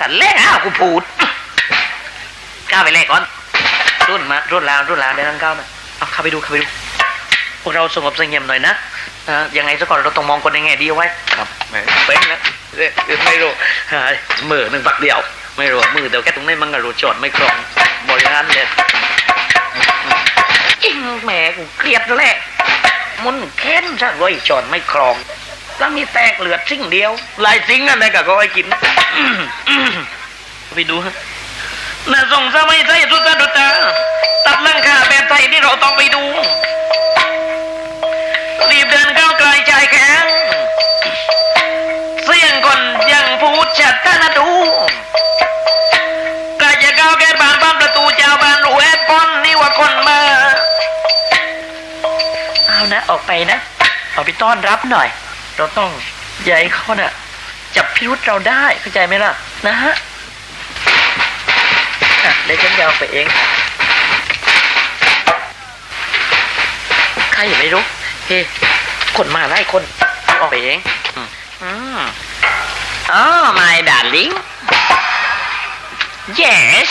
สันแรกอ้าวกูพูดก้าวไปแรกก่อน รุ่นมารุ่นแล้วรุ่นแล้วเดี๋ยวนั่งก้าวมาเอาเข้าไปดูเข้าไปดูพวกเราสงบเสงี่ยมหน่อยนะนะยังไงซะก่อนเราต้องมองคนในแง่ดีเอาไว้ ครับไม่เป็นนะเอ๊ะเอ๊ะไม่รู้หายมือหนึ่งปักเดียว ไม่รู้มือเดียวแค่ตรงนี้มันก็รู้จอดไม่คล่องบริหารเลยจริงแหมกูเครียดแล้วแหละมันแค้นซะเลยจอดไม่คล่อง แล้วมีแตกเหลือสิ่งเดียวลายสิ่งนั่นเลยก็ไอ้กินไปดูฮะน่าสงสารไม่ใช่ทุตาดุตาตัดลังคาแบบไทยที่เราต้องไปดู รีบเดินก้าวไกลใจแข็งเสียงคนยังพูดชัดท่านะดูใกล้จะก้าวแก้บานบ้านประตูเจ้าบ้านรูแอดปอนนี่ว่าคนมา เอานะ ออกไปนะ เอาไปต้อนรับหน่อย เราต้องอย่าให้เขาน่ะจับพิรุษเราได้เข้าใจไหมล่ะ นะฮะเดี๋ยวฉันจะเอาไปเอง ใครไม่รู้ เฮ้คนมาไล่คนออกไปเอง อืมอ๋อ my darling yes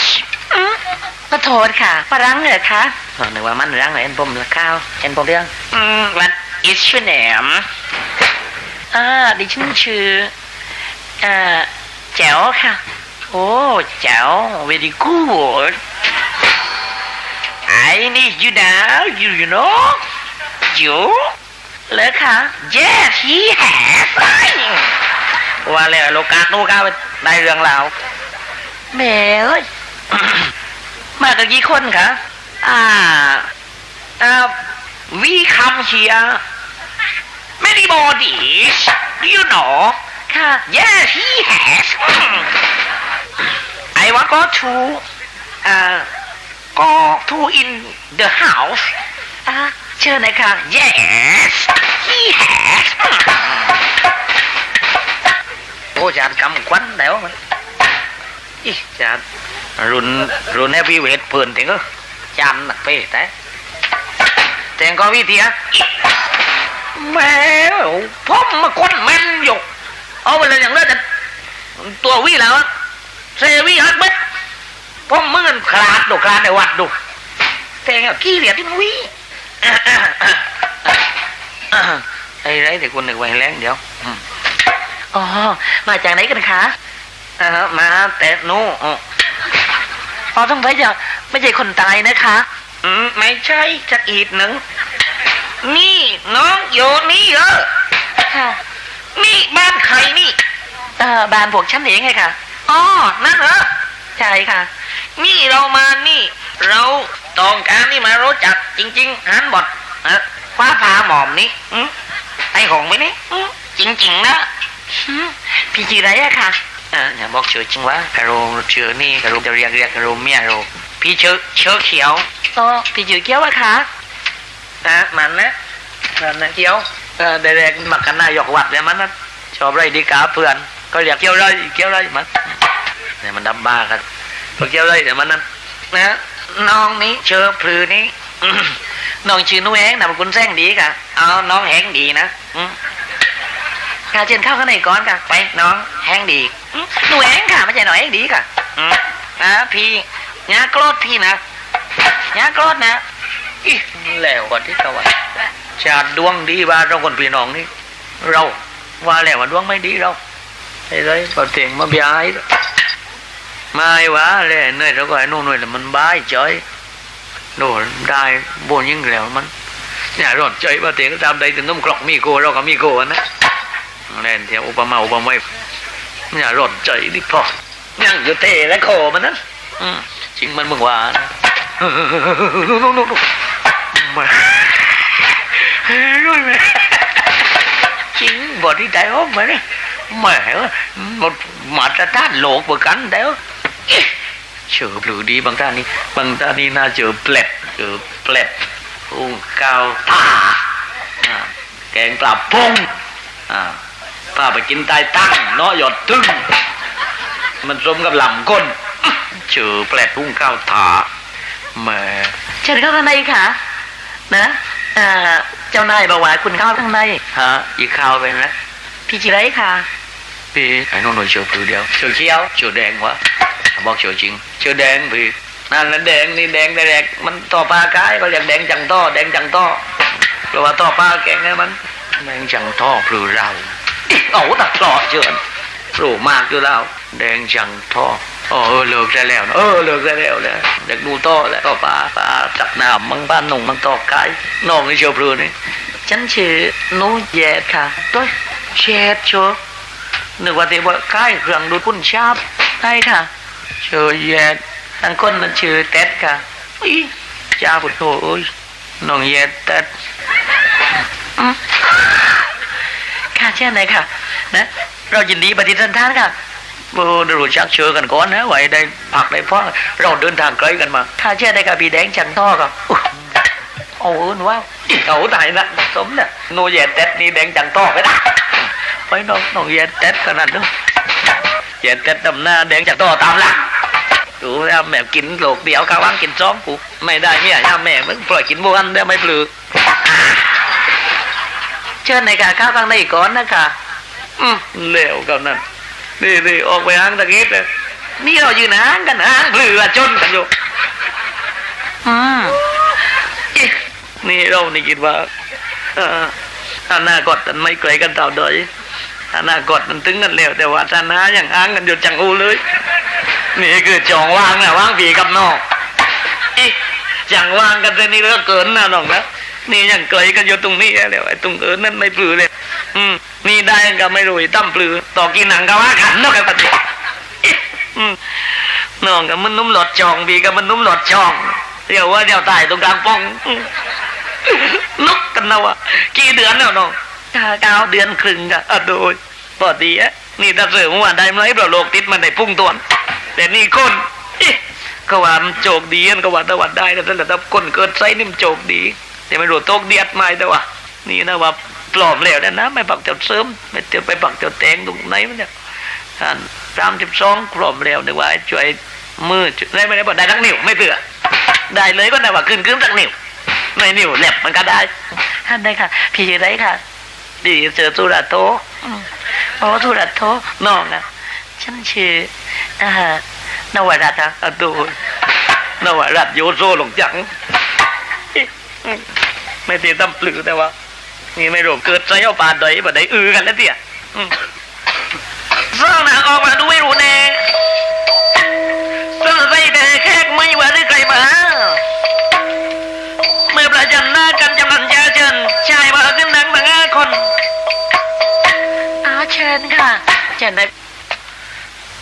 ขอโทษค่ะฝรั่งเหรอคะอ๋อนึกว่ามันรังเหรอเอ็นผมละข้าวเอ็นผมเรื่องอืม what is your name อ่าดิฉันชื่ออ่าแจ๋วค่ะ โอ้แจ๋ว very good I need you now you you know you เหรอคะ yes he has ว่าแล้วโลกาโนกาได้เรื่องราวแหม่เอ้ยมากันกี่คนคะอ่าอ่า we come here many bodies do you know ค่ะ yes he has I want go to อ่า go to in the house อ่าเชิญนะคะ yes he has โอ้จานกำควันแล้วมันอีจานรุนรุนแฮปปี้เวทเพิ่นถึงก็จานหนักเป้แต่แต่งก็วิธีอะ แม่พ่อมมาคนแม่นอยู่เอาไปเลยอย่างนั้นแต่ตัววิแล้วเซวิฮักเบ็ดพ่อมมึงกันขาดดูขาดในวัดดูแต่งอะขี้เหลียดที่มันวิไอ้ไรแต่คนหนึ่งไว้แรงเดี๋ยวอ๋อมาจากไหนกันคะอ่ามาแต่นู้อ๋ออ๋อต้องไปจากไม่ใช่คนตายนะคะ อืมไม่ใช่จากอีกหนึ่ง นี่น้องโยนี่เหรอค่ะ นี่บ้านใครนี่ เอ่อบ้านพวกฉันเองไงค่ะ อ๋อ นั่นเหรอ ใช่ค่ะ นี่เรามานี่ เราต้องการนี่มารู้จักจริงๆฮันบอดเอ่อฟ้าผ่าหมอมนี่อืมไอหงไหมนี่อืมจริงๆนะอืมพี่ชื่ออะไรอะค่ะเอออย่าบอกชื่อจริงวะกะโรชื่อนี่กะโรจะเรียกเรียกกะโรเมียโรพี่ชื่อชื่อเขียวอ๋อพี่ชื่อเขียวอะค่ะ อะมันนะมันนะเขียวเออแรกๆมักกันหน้าหยอกวัดเลยมันนะชอบไรดีกาเพื่อน ก็เรียกเขียวไรเขียวไรมันเนี่ยมันดับบ้ากันพวกเขียวไรเดี๋ยวมันนั้นนะน้องนี้เชื่อพลือนี้น้องชื่อนุ้ยแหงนามกุลแซงดีค่ะเอาน้องแหงดีนะอืมค่ะเชิญเข้าข้างในก่อนค่ะไปน้องแหงดีหนูแหงค่ะไม่ใช่หน่อยแหงดีค่ะอืมอ่าพี่ยาโกรธพี่นะยาโกรธนะ อีแล้วก่อนที่เขาว่าชาติดวงดีว่าเราคนพี่น้องนี่เรา ว่าแล้วว่าดวงไม่ดีเราไอ้ไรพอเตียงมาบียร์ไอ้ไม่ว่าเลยเนื่อยเราก็ไอ้นู่นนู่นแต่มันบ้ายจ้อยโน่ได้บนยิ่งแล้วมันเนี่ยรอดใจมาเตียงก็ตามใดถึงน้ำกรอกมีโกเราก็มีโกนะแน่นเทียมอุปมาอุปไมยเนี่ยรอดใจนี่พอยังอยู่เตะและโคมันนั้นจริงมันมึงว่านะมาเฮ้ยด้วยไหมจริงบอที่ใจอ้อมมาเนี่ยแหมหมดมาตรฐานโลกเหมือนกันแล้วเจอหรือดีบางท่านนี่บางท่านนี่น่าเจอเปล็ดเจอเปล็ดอุ้งกาวตาอ่าแกงปลาพงอ่าพาไปกินใต้ตั้งเนาะหยดตึ้งมันสมกับลำก้นเจอเปล็ดอุ้งก้าวตาแหมเชิญเข้าข้างในค่ะ นะอ่าเจ้านายบอกว่าคุณเข้าข้างในฮะอีกข้าวไปนะพี่จิไรค่ะ พี่ไอ้น้องหน่อยเชื่อคือเดียวเชื่อเขียวเชื่อแดงวะบอกเชื่อจริงเชื่อแดงพี่นั่นแหละแดงนี่แดงแดงมันต่อปลากายเขาเรียกแดงจังต้อแดงจังต้อเพราะว่าต่อปลาแกงไงมันแดงจังต้อพลือเราเอาตัดต่อเชิญปลูกมากอยู่แล้วแดงจังท่อ อ๋อเออเลิกได้แล้วเออเลิกได้แล้วนะอยากดูต่อแล้วต่อปลาปลาจักน้ำมังบ้านหนุ่งมันต่อกายน้องนี่เชียวพลือนี่ฉันชื่อนุแยดค่ะต้ยแชดชัวนึกว่าที่ว่าใกล้เครื่องดูดพุ่นชาบใช่ค่ะชื่อแยดทั้งคนมันชื่อเต็ดค่ะอีจ้าพุทโธเอ้ยน้องแยดเต็ดอืมค่ะเช่นไหนค่ะนะเรายินดีปฏิสันทานค่ะ โอ้ได้รู้จักเชื่อกันก่อนนะไว้ได้ผักได้พราะเราเดินทางไกลกันมาค่ะเช่นไหนค่ะพี่แดงจันท่อค่ะอุ๊ยโอ้นว้าเอาไหนนะสมเนี่ยโนเยเต็ดนี่แดงจังต้อไปนะไปน้องน้องเยเต็ดขนาดนู้นเยเต็ดดำหน้าแดงจังต้อตามหละดูแล้วแม่กินโลกเดียวกาว่างกินซ้อมกูไม่ได้เนี่ยย่าแม่มึงปล่อยกินบวันได้ไม่ปลือเชิญในการข้าวข้างในก่อนนะคะอืมเลวกับนั่น นี่นี่ออกไปห้างตะกี้เลยนี่เรายืนห้างกันห้างเปลือจนกันอยู่อืมนี่เรานี่คิดว่าเอ่ออนาคตมันไม่ไกลกันเท่าใดอนาคตมันถึงกันแล้วแต่ว่าชนะอย่างอ้างกันอยู่จังอูเลย นี่คือจองว่างนะว่างผีกับนอกอีจังว่างกันแต่นี่เลือกเกินนะน้องนะ นี่ยังไกลกันอยู่ตรงนี้แล้วไอ้ตรงเอินนั่นไม่ปลือเลยอืมนี่ได้ก็ไม่รู้ตั้มปลือต่อกินหนังก็ว่าขันนอกกันปฏิอืมน้องกับมันนุ่มหลอดจองบีกับมันนุ่มหลอดจองเดี๋ยวว่าเดี๋ยวตายตรงกลางป้องอืมลุกกันนะวะกี่เดือนแล้วน้องเก้าเดือนครึ่งกันอะโดยพอดีอะนี่ถ้าเสือเมื่อวานได้ไหมเราโลกติดมันได้พุ่งตวนแต่นี่คนอิก็ว่ามันโจกดีอันก็ว่าตะวันได้แต่แต่ถ้าคนเกิดไซนี่มันโจกดี แต่ไม่รู้โตกเดียดไหมแต่ว่านี่นะว่าปลอมแล้วนะนะไม่ปักเจ้าเสริมไม่เตียวไปปักเจ้าแตงตรงไหนมันเนี่ยอ่านสามสิบสองปลอมแล้วนึกว่าไอ้ช่วยมือได้ไม่ได้บอกได้ทั้งนิ้วไม่เผื่อได้เลยก็ได้ว่าขึ้นขึ้นทั้งนิ้วไม่นิ่วแหลบมันก็ได้ท่านได้ค่ะพี่ได้ค่ะดีเจอสุรัตโตอืมอ๋อสุรัตโตน้องนะฉันชื่ออ่านวรัตน์นะอะดูนวรัตน์โยโซหลงจังอืม ไม่ตีตั้มปลือแต่ว่า นี่ไม่รู้เกิดใจเอาปาดดอยแบบไหนอือกันแล้วเตี่ยอืมสร้างหนังออกมาดูไม่รู้แน่สร้างใส่แต่แขกไม่ว่าหรือใครมาเมื่อประจันหน้ากันจำนันยาเชิญชายมาขึ้นนังมาห้าคนอ๋อเชิญค่ะเชิญนะ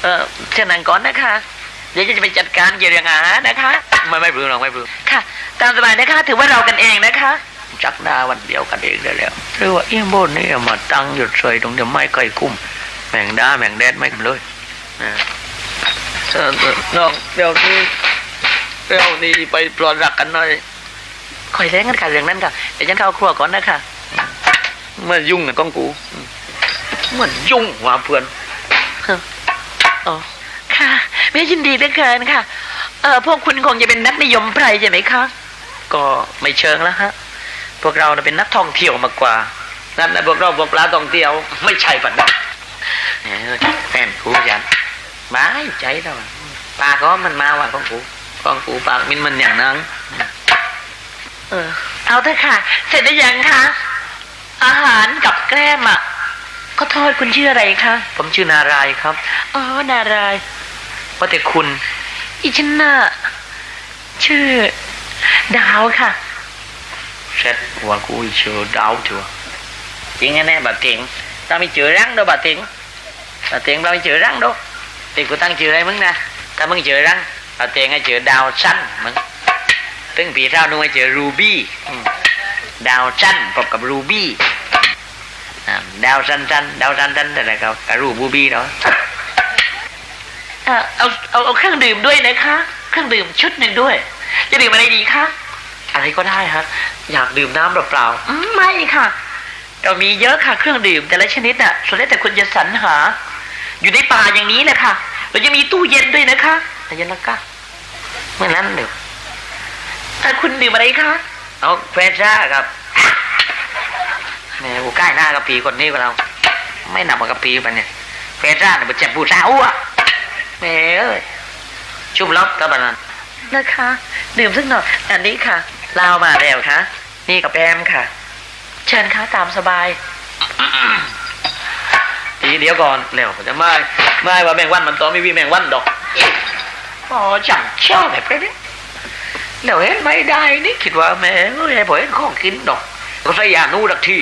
เออเชิญนั่งก่อนนะคะ เดี๋ยวจะไปจัดการเกี่ยวกับอาหารนะคะ ไม่ไม่ปลือหรอกไม่ปลือค่ะ ตามสบายนะคะ ถือว่าเรากันเองนะคะจักหน้าวันเดียวกันเองได้แล้วหรือว่าเอี้ยมโบนนี่มาตั้งหยุดเฉยตรงเดียวไม่ค่อยคุ้มแมงดาแมงแดดไม่คุ้มเลยนะเออเออน้องเดี๋ยวนี้เดี๋ยวนี้ไปปลอดรักกันหน่อยคอยแรงกันค่ะเรื่องนั้นค่ะเดี๋ยวฉันเข้าครัวก่อนนะคะเมื่อยุ่งนะก้องกูเมื่อยุ่งว่าเพื่อนอ๋อค่ะไม่ยินดีเหลือเกินค่ะ เออพวกคุณคงจะเป็นนักนิยมไพรใช่ไหมคะ ก็ไม่เชิงแล้วฮะ พวกเราน่ะเป็นนักท่องเที่ยวมากกว่านั่นนะพวกเราพวกปลาท่องเที่ยว ไม่ใช่ปัดนั้นเออแฟนกูยันมาใจแล้วอะปลาก็มันมาว่ะก้องกูก้องกูปากมินมันอย่างนั้นเออ เอาเถอะค่ะ เสร็จได้ยังคะอาหารกับแกล้มอะขอโทษคุณชื่ออะไรคะ ผมชื่อนารายณ์ครับ อ๋อ นารายณ์ว่าแต่คุณ อีฉันน่ะชื่อ ดาวค่ะเซ็ตหัวกูชื่อดาวชัวจริงแน่ๆบาเต็งตาไม่เจอรัง đâu bà tiền bà tiền bao chữ rắn đâu thì của tăng chữ đây mừng nè ta mừng chữ rắn bà tiền hay chữ đào xanh mừng ตึงปีเท่านึกว่าเจอรูบี้อืมดาวสั้นพบกับ รูบี้อ่าดาวสั้นสั้นดาวสั้นสั้นแต่ละครับกับรูบูบี้เนาะเอาเอาเอาเครื่องดื่มด้วยนะคะ เครื่องดื่มชุดหนึ่งด้วย จะดื่มอะไรดีคะอะไรก็ได้ฮะอยากดื่มน้ำเปล่าๆอืมไม่ค่ะ เรามีเยอะค่ะเครื่องดื่มแต่ละชนิดอะส่วนแล้วแต่คุณจะสรรหา อยู่ในป่าอย่างนี้แหละค่ะเราจะมีตู้เย็นด้วยนะคะแต่เย็นแล้วก็เมื่อนั้นเดี๋ยวถ้าคุณดื่มอะไรคะเอาเฟรชาครับแหม่กูใกล้หน้ากับปีคนนี้กับเรา ไม่หนักกว่ากับปีปะเนี่ยเป็ดร้านเป็นเจ็บผู้สาวอะแม่เอ้ย ชุบล็อกตะบันนั้นนะคะ ดื่มสักหน่อยอันนี้ค่ะลาวมาแล้วค่ะ นี่กับแอมค่ะ เชิญค่ะตามสบายทีเดียวก่อนแล้วผมจะไม่ไม่ว่าแมงวันมันต้องไม่มีแมงวันดอกอ๋อจังชอบแบบนี้แล้วเห็นไม่ได้นี่คิดว่าแม่เอ้ยผมเห็นของกินดอก ก็ใส่ยานูดักที่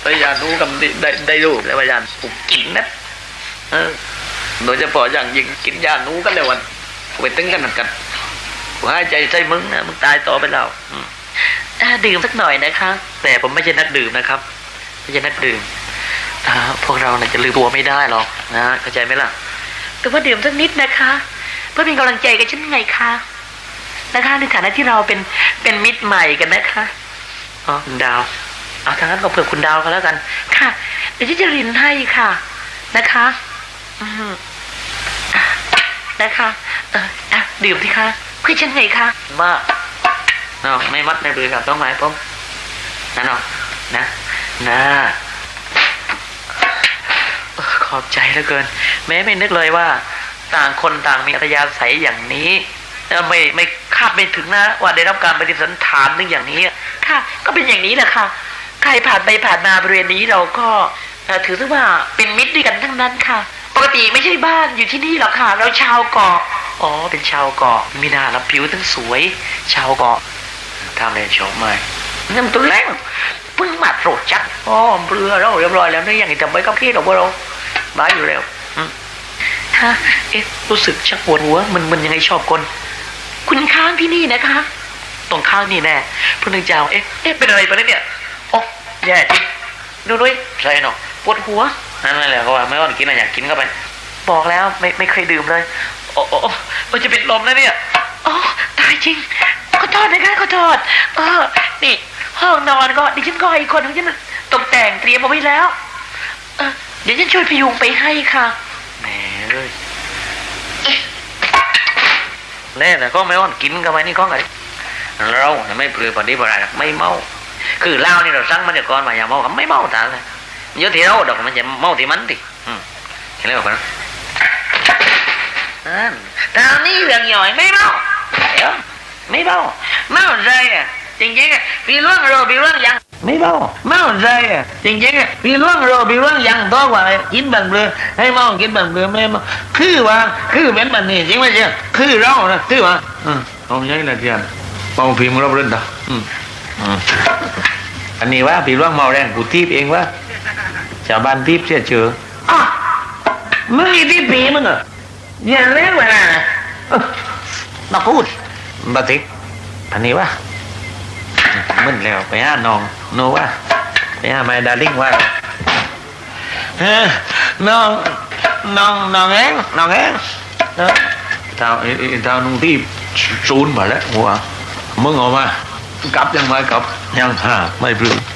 ใส่ยานูกับได้ได้ได้รูปแล้วว่ายาผมกินนะเออโดยเฉพาะอย่างยิ่งกินยานูกันเลยวัน ไปตึงกันกันกูให้ใจใส่มึงนะมึงตายต่อไปแล้วอืมอ่าดื่มสักหน่อยนะคะ แต่ผมไม่ใช่นักดื่มนะครับ ไม่ใช่นักดื่มพวกเราเนี่ยจะลืมตัวไม่ได้หรอกนะเข้าใจไหมล่ะ แต่ว่าดื่มสักนิดนะคะ เพื่อเป็นกำลังใจกับฉันไงคะนะคะในฐานะที่เราเป็นเป็นมิตรใหม่กันนะคะอ๋อคุณดาวเอาทางนั้นก็เผื่อคุณดาวก็แล้วกัน ค่ะเดี๋ยวจะรินให้ค่ะ นะคะ อือ นะคะเอออะดื่มสิคะเพื่อฉันไงคะว่าเนาะไม่มัดในเรือกับต้องไหมผมนะเนาะนะนะเออขอบใจเหลือเกิน แม้ไม่นึกเลยว่า ต่างคนต่างมีอัธยาศัยอย่างนี้แล้วไม่ไม่คาดไม่ถึงนะ ว่าได้รับการปฏิสันถานนึงอย่างนี้ ค่ะ ก็เป็นอย่างนี้แหละค่ะ ใครผ่านไปผ่านมาบริเวณนี้เราก็เอ่อถือซะว่าเป็นมิตรด้วยกันทั้งนั้นค่ะ ปกติไม่ใช่บ้านอยู่ที่นี่หรอกค่ะ เราชาวเกาะ อ๋อ เป็นชาวเกาะมีหน้ารับผิวทั้งสวย ชาวเกาะทำเลยชมไหมนั่นตัวแรงเพิ่งมาโปรดจักอ๋อเรือเราเรียบร้อยแล้วนี่ยังจะไปกับพี่หรอกว่าเราบ้าอยู่แล้วอืมฮะเอ๊ะรู้สึกชักปวดหัวมันมันยังไงชอบคน คุณค้างที่นี่นะคะตรงข้างนี่แน่เพื่อนเจ้าเอ๊ะเอ๊ะเป็นอะไรไปเนี่ยโอ้แย่จริงดูด้วยใช่เนาะปวดหัว นั่นแหละเขาว่าไม่ว่ากินอะไรอยากกินเข้าไป บอกแล้วไม่ไม่เคยดื่มเลย โอ้โอ้โอ้มันจะเป็นลมแล้วเนี่ยอ๋อตายจริงขอโทษนะคะขอโทษเออ นี่ ห้องนอนก็ดิฉันก็อีกคนที่มันตกแต่งเตรียมเอาไว้แล้ว เออเดี๋ยวฉันช่วยพยุงไปให้ค่ะแหมเลยแน่แต่ก็ไม่อ่อนกินกันไปนี่ก็ไงเราเนี่ยไม่เปลือยปฏิบัติหรอกไม่เมา คือเหล้านี่เราสั่งมาจากก่อนมาอย่าเมาก็ไม่เมาตาเลย เยอะที่เราดอกมันจะเมาที่มันดิเห็นไหมบอกนะนั่นทางนี้เรื่องหน่อยไม่เมาเดี๋ยวไม่เมาเมาใจอะจริงๆอะพี่ล่วงโรพี่ล่วงยังไม่เมาเมาใจอะจริงๆอะพี่ล่วงโรพี่ล่วงยังตัวกว่ากินบังเบือให้เมากินบังเบือไม่เมาคือว่าคือเป็นแบบนี้จริงไหมเจ้าคือเรานะคือว่าอืมเอาอย่างนี้แหละเทียนเมาพิมพ์เราเล่นต่ออืมอืมอันนี้ว่าพี่ล่วงเมาแรงกูทีบเองว่า ชาวบ้านทีบเสียเชื่ออะมึงอีที่ปีมึงเหรออย่าเล่นเวลานะเอ้อมาพูดบัติกอันนี้ว่ามึนแล้วไปหาน้องโนว่าไปหาไมดาริ่งว่าเอ้อน้องน้องน้องเองน้องเองเออเท่าไอ้ไอ้เท่านุ่งที่ซูนย์มาแล้วหัวมึงออกมากลับยังไงกลับยังห่าไม่พลือแล้วไม่ตอบได้กูกับกลับเอากันแล้วตอบได้ต่อกันพอหนุ่มต๊อบก็ไปพลือมั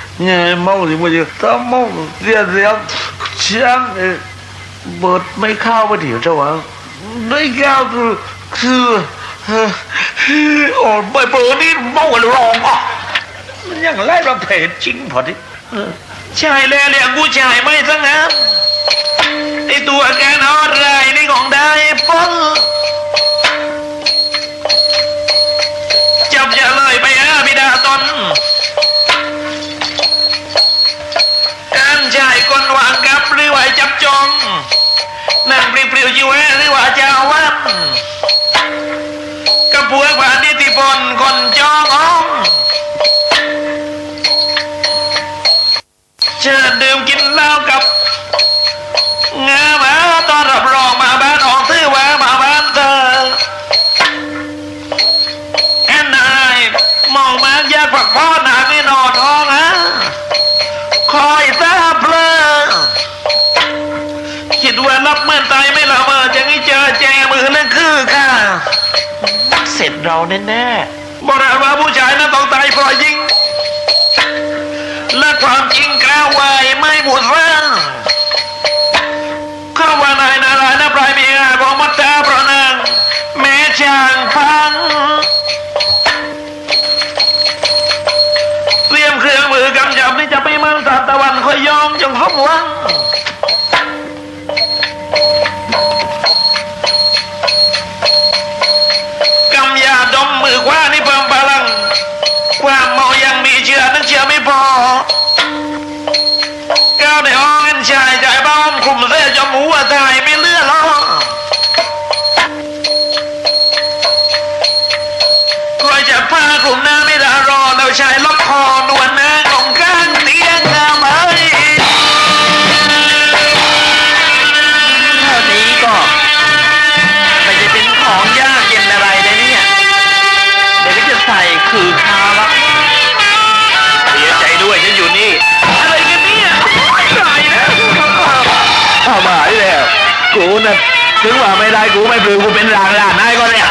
กองกูอันลาวจิบกับจุกอื้อเมันหนังกันตรงนู้นว่าคือว่าเรากินเนี่ยเมาสิมันจะถ้าเมาเรียเรียช่างเบิดไม่เข้าไปเดี๋ยวจ้าวะไม่แก้วคือคืออ่อโอ้ใบเบอร์นี่เมากันรองอะมันยังไล่ประเภทจริงพอดิเออชายแล้วเรียกผู้ชายไม่สังนะไอตัวแกนอะไรนี่ของได้ป้อง นั่งปลิวๆอยู่แวหรือว่าเจ้าวัดกระพวกผ่านนิติพลคนจองอ้องเชิญดื่มกินเหล้ากับงามาต เราแน่ๆบราณว่าผู้ชายนั้นต้องตายเพราะยิง ชายล็อกคอนวลน้าของข้างเตียงงามเอ้ยเท่านี้ก็ไม่จะเป็นของยากเย็นอะไรเลยเนี่ย เดี๋ยวก็จะใส่คือคาละเสียใจด้วยฉันอยู่นี่ อะไรกันเนี่ยตายแล้วเอาหมายแล้ว กูน่ะถึงว่าไม่ได้กูไม่ปลือกูเป็นรางลานายก็เนี่ย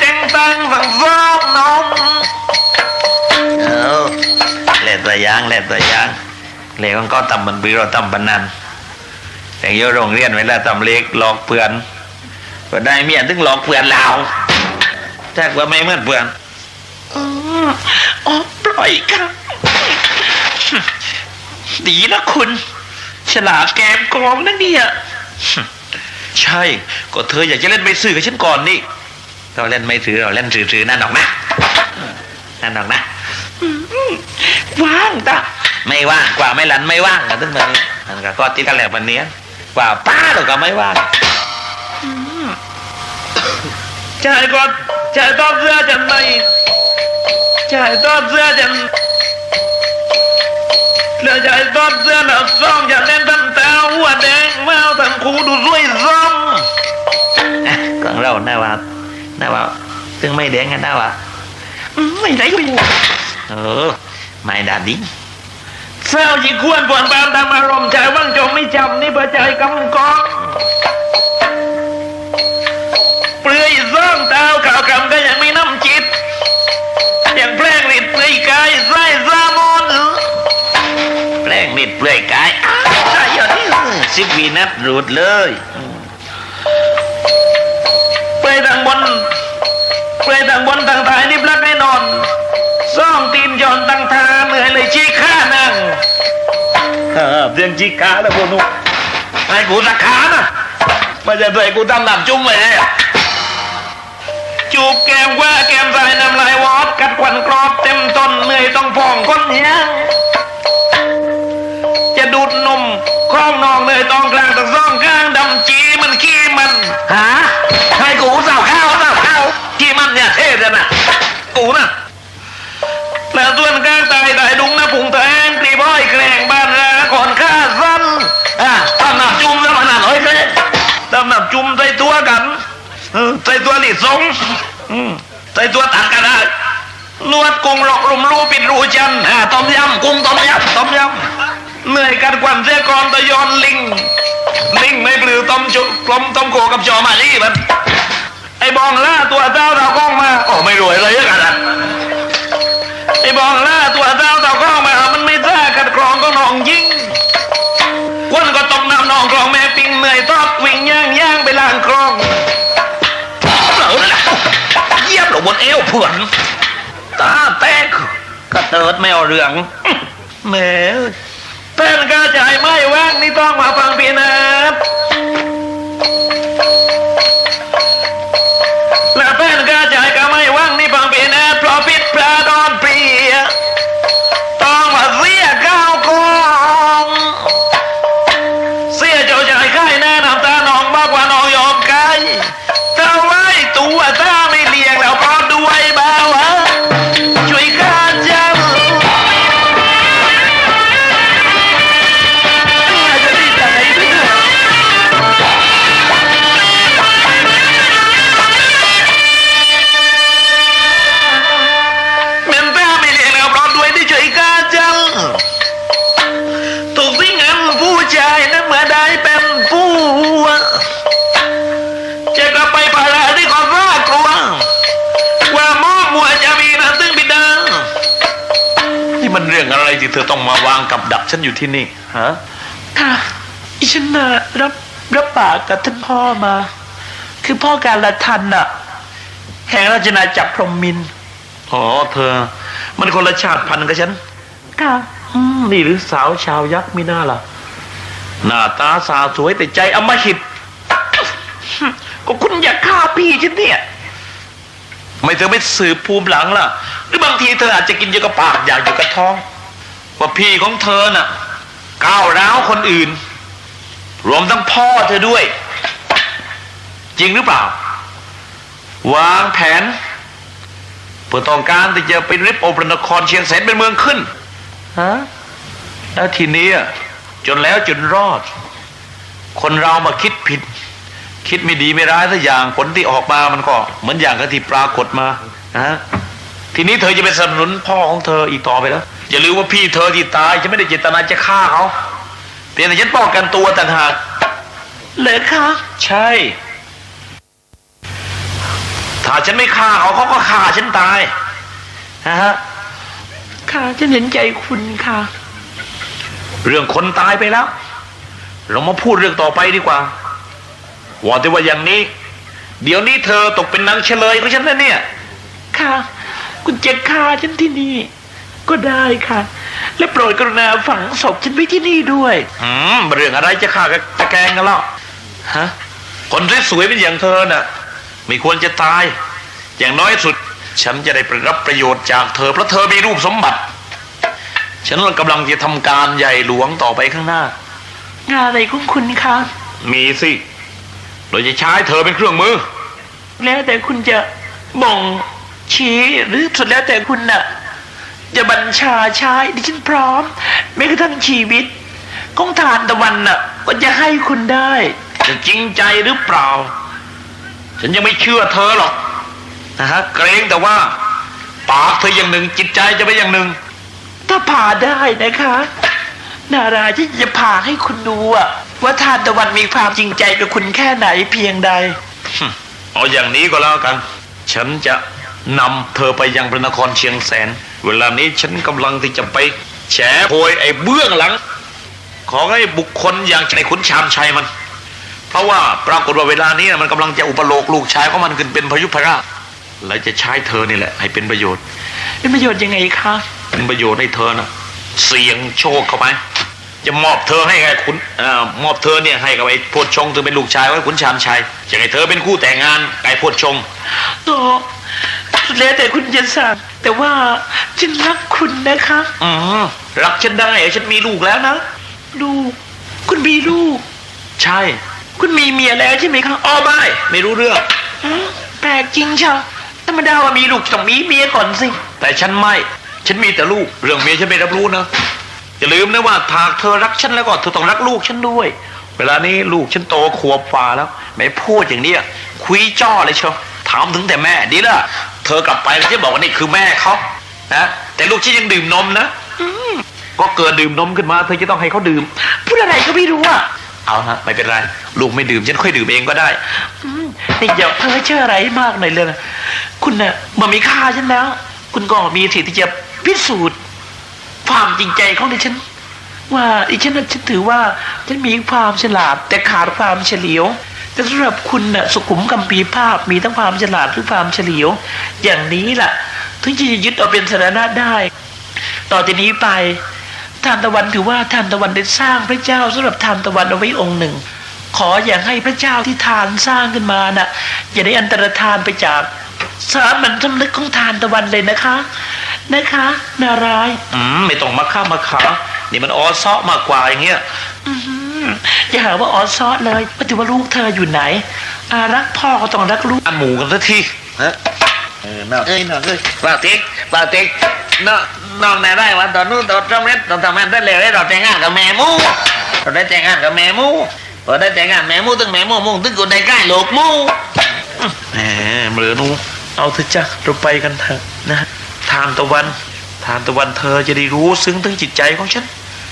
แต่งตังสั่งฟ้องน้องเอาเล่ตัวอยางเล่ตัวอยางเล็กมันก็ตำมันบีเราตำบันนันแต่โยโรงเรียนเวลาตำเล็กหลอกเพื่อนเพื่อนได้เมียถึงหลอกเพื่อนเราถ้าว่าไม่เหมือนเพื่อนอ๋อปล่อยครับดีนะคุณ ฉลาดแกมกองนั่นเนี่ยใช่ ก็เธออยากจะเล่นไม่ซื้อกับฉันก่อนนี่ เราเล่นไม่ซื้อเราเล่นซื้อๆนั่นหรอกนะนั่นหรอกนะอืมว่างตาไม่ว่างกว่าไม่ลันไม่ว่างกันตั้งแต่นี้นั่นก็ก็ติดกันแล้ววันเนี้ยกว่าป้าเราก็ไม่ว่างอืมใช่ก็ใช่ตอนเสื้อจันไม่ใช่ตอนเสื้อจันแล้วใจตอนเสื้อหนาซ่องอย่าเล่นตั้งตาหัวแดงแมวทั้งคูดูรวยซ้ำของเราหน้าว่า น้าว่าซึ่งไม่แดงกันน้าว่าไม่ได้กูเออไม่ดาดิ้งเศร้าจีควรปวนปามทำอารมณ์ใจว่างจงไม่จำนี่เพื่อใจกำกองเปลือยซ่องเท้าข่าวกำก็ยังไม่น้ำจิตยังแพร่งฤทธิ์เปลือยกายไส้ซามอนแปลงนิดเปลือยกายใช่ยอดนี่สิบวีนัดรูดเลย ปลือยทางบนเปลือยทางบนทางท้ายนี่พลัดแน่นอนซ่องตีนย้อนตั้งทาเหนื่อยเลยชี้ข้านั่งเออเรื่องชี้ขาแล้วพวกนู้นไอ้กูสักขานะไมันจะด้วยกูทำหนักจุ้มไปเลยอะจูบแก้มว่าแก้มใส่น้ำลายวอดกัดควันกรอบเต็มต้นเหนื่อยต้องพองคนยังจะดูดนม คล้องนองเลยตองกลางตะซ่องข้างดำจีมันขี้มันฮะให้กูสาวข้าวสาวข้าวขี้มันเนี่ยเท่จังนะกูน่ะแล้วส่วนกลางตายได้ดุงนะผุงแทงกรีบอ้อยแกล้งบ้านราก่อนข้าสั้นอะตำหนักจุ่มแล้วมันหน่อยเลยตำหนักจุ่มใส่ตัวกันใส่ตัวหลีสงใส่ตัวตัดกันได้นวดกุ้งหลอกลุมรูปิดรูจันต้มยำกุ้งต้มยำต้มยำ เหนื่อยกันกวันเสียก่อนตะยอนลิง ลิงไม่ปลือต้มจุกลมต้มโกกับจอมาลี่มัน ไอ้บองล่าตัวเจ้าเต่ากล้องมาโอ้ไม่รวยเลยยังไงล่ะไอ้บองล่าตัวเจ้าเต่ากล้องมามันไม่ท่ากัดกรองก็นองยิงควนก็ตกน้ำนองกรองแม่ปิงเหนื่อยทอดวิ่งย่างย่างไปล่างกรองเหลานั่นแหละเยียบหลบนเอวเผื่อนตาแตกกระเติดไม่เอาเรื่องแม่ ท่านกระจายไม่ว่างนี่ต้องมาฟังพี่นะ กับดักฉันอยู่ที่นี่ฮะค่ะอีฉันมารับรับปากกับท่านพ่อมา คือพ่อการละทันน่ะ แห่งราชนาจักรพรหมมินทร์อ๋อเธอ มันคนละชาติพันธุ์กับฉัน ค่ะ อืมนี่หรือสาวชาวยักษ์มีหน้าล่ะ หน้าตาสาวสวยแต่ใจอำมหิต ก็คุณอยากฆ่าพี่ฉันเนี่ย ไม่เธอไม่สืบภูมิหลังล่ะ หรือบางทีเธออาจจะกินอยู่กับปากอยากอยู่กับท้อง ว่าพี่ของเธอน่ะก้าวร้าวคนอื่น รวมทั้งพ่อเธอด้วย จริงหรือเปล่า วางแผนเพื่อต้องการที่จะไปริบโอปรนครเชียงแสนเป็นเมืองขึ้นฮะแล้วทีนี้อะจนแล้วจนรอด คนเรามาคิดผิด คิดไม่ดีไม่ร้ายสักอย่างผลที่ออกมามันก็ เหมือนอย่างกับที่ปรากฏมานะฮะทีนี้เธอจะไปสนับสนุนพ่อของเธออีกต่อไปแล้ว อย่าลืมว่าพี่เธอที่ตายฉันไม่ได้เจตนาจะฆ่าเขาเพียงแต่ฉันป้องกันตัวต่างหากเหรอคะใช่ ถ้าฉันไม่ฆ่าเขาเขาก็ฆ่าฉันตายนะฮะค่ะฉันเห็นใจคุณค่ะ เรื่องคนตายไปแล้ว เรามาพูดเรื่องต่อไปดีกว่าว่าแต่ว่าอย่างนี้ เดี๋ยวนี้เธอตกเป็นนางเฉลยของฉันแล้วเนี่ย ค่ะ คุณจะฆ่าฉันที่นี่ ก็ได้ค่ะ และโปรดกรุณาฝังศพฉันไว้ที่นี่ด้วย อืมเรื่องอะไรจะฆ่ากับจะแกล้งกันแล้วฮะคนสวยๆเป็นอย่างเธอน่ะ ไม่ควรจะตาย อย่างน้อยสุด ฉันจะได้ไปรับประโยชน์จากเธอเพราะเธอมีรูปสมบัติ ฉันกำลังจะทำการใหญ่หลวงต่อไปข้างหน้า งานอะไรของคุณคะมีสิเราจะใช้เธอเป็นเครื่องมือ แล้วแต่คุณจะบ่งชี้หรือสุดแล้วแต่คุณน่ะ จะบัญชาใช้ดิฉันพร้อมแม้กระทั่งชีวิตของทานตะวันน่ะ ก็จะให้คุณได้จะจริงใจหรือเปล่า ฉันยังไม่เชื่อเธอหรอกนะฮะเกรงแต่ว่า ปากเธออย่างหนึ่งจิตใจจะไปอย่างหนึ่ง ถ้าผ่าได้นะคะ นาราที่จะผ่าให้คุณดูอะว่าทานตะวันมีความจริงใจกับคุณแค่ไหนเพียงใดเอาอย่างนี้ก็แล้วกัน ฉันจะนำเธอไปยังพระนครเชียงแสน เวลานี้ฉันกำลังที่จะไปแฉโพยไอ้เบื้องหลัง ของไอ้บุคคลอย่างในขุนชามชัยมัน เพราะว่าปรากฏว่าเวลานี้มันกำลังจะอุปโลกลูกชายของมันขึ้นเป็นพยุพราชและจะใช้เธอนี่แหละ ให้เป็นประโยชน์เป็นประโยชน์ยังไงคะเป็นประโยชน์ให้เธอนะเสี่ยงโชคเข้าไปจะมอบเธอให้ไงคุณเอ่อมอบเธอเนี่ยให้กับไอ้โพดชงถึงเป็นลูกชายไว้ขุนชานชัยจะให้เธอเป็นคู่แต่งงานกับไอ้โพดชงโตสุด แล้วแต่คุณจะสั่งแต่ว่าฉันรักคุณนะคะ อืมรักฉันได้เหรอฉันมีลูกแล้วนะ ลูก คุณมีลูก ใช่ คุณมีเมียแล้วใช่ไหมคะอ้อไม่ไม่รู้เรื่อง อืมแปลกจริงเชียวธรรมดาว่ามีลูกต้องมีเมียก่อนสิ แต่ฉันไม่ ฉันมีแต่ลูก เรื่องเมียฉันไม่รับรู้นะ อย่าลืมนะว่าหากเธอรักฉันแล้วก็เธอต้องรักลูกฉันด้วย เวลานี้ลูกฉันโตขวบฝ่าแล้ว ไม่พูดอย่างเนี้ยคุยจ้อเลยเชียวถามถึงแต่แม่ดีละ เธอกลับไปแล้วจะบอกว่านี่คือแม่เขานะแต่ลูกฉันยังดื่มนมนะก็เกิดดื่มนมขึ้นมาเธอจะต้องให้เขาดื่มพูดอะไรก็ไม่รู้อะเอาฮะไม่เป็นไรลูกไม่ดื่มฉันค่อยดื่มเองก็ได้อืมนี่อย่าเพ้อเชื่ออะไรมากหน่อยเลยนะคุณน่ะมามีค่าฉันแล้ว คุณก็มีสิทธิ์ที่จะพิสูจน์ความจริงใจของดิฉัน ว่าดิฉันน่ะฉันถือว่าฉันมีความฉลาดแต่ขาดความเฉลียว แต่สำหรับคุณน่ะสุขุมกัมพีภาพมีทั้งความฉลาดและความเฉลียว อย่างนี้ล่ะ ถึงจะยึดเอาเป็นสถานะได้ ต่อจากนี้ไปทานตะวันถือว่าทานตะวันได้สร้างพระเจ้าสำหรับทานตะวันเอาไว้องค์หนึ่ง ขออย่างให้พระเจ้าที่ทานสร้างขึ้นมาน่ะอย่าได้อันตรธานไปจากสามัญสำนึกของทานตะวันเลยนะคะ นะคะ นารายณ์อืมไม่ต้องมาข้ามมาขานี่มันออซ้อมากกว่าอย่างเงี้ย อื้ อหืออย่าหาว่าออซอสเลยปฏิว่าลูกเธออยู่ไหนอารักพ่อก็ต้องรักลูกอันหมูกันสักทีฮะเออน่าเอ้ยน่าเอ้ยปาเต็กปาเต็กน้องน้องไหนได้วันตอนนู้นตอนจำเร็จตอนทำงานได้เร็วได้เราแต่งงานกับแม่หมูเราได้แต่งงานกับแม่หมูพอได้แต่งงานแม่หมูตึงแม่หมูมุ่งตึงกูได้ใกล้โลกหมูแหมเหมือนูเอาเถอะจ้ะเราไปกันเถอะนะทานตะวันทานตะวันเธอจะได้รู้ซึ้งถึงจิตใจของฉัน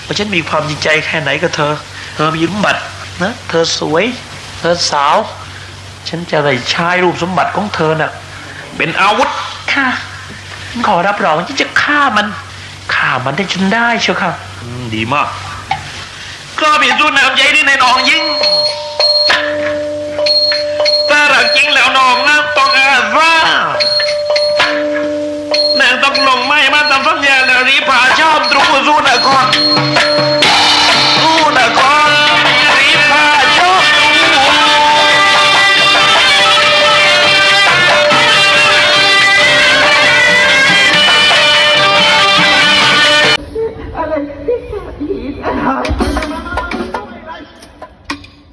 ว่าฉันมีความจริงใจแค่ไหนกับเธอ เธอมีสมบัตินะเธอสวย เธอสาว ฉันจะได้ชายรูปสมบัติของเธอนะ่ะ เป็นอาวุธค่ะขอรับรองที่จะฆ่ามันฆ่ามันได้จนได้เชียวค่ะดีมากก็มีสู้น้ำใหญ่ในหนองยิงถ้าหลักจริงแล้วหนองน้ำต้องอาซานางต้องลงไม้มาทำสัญญาแล้วรีพาชอบตรูสู้นะครน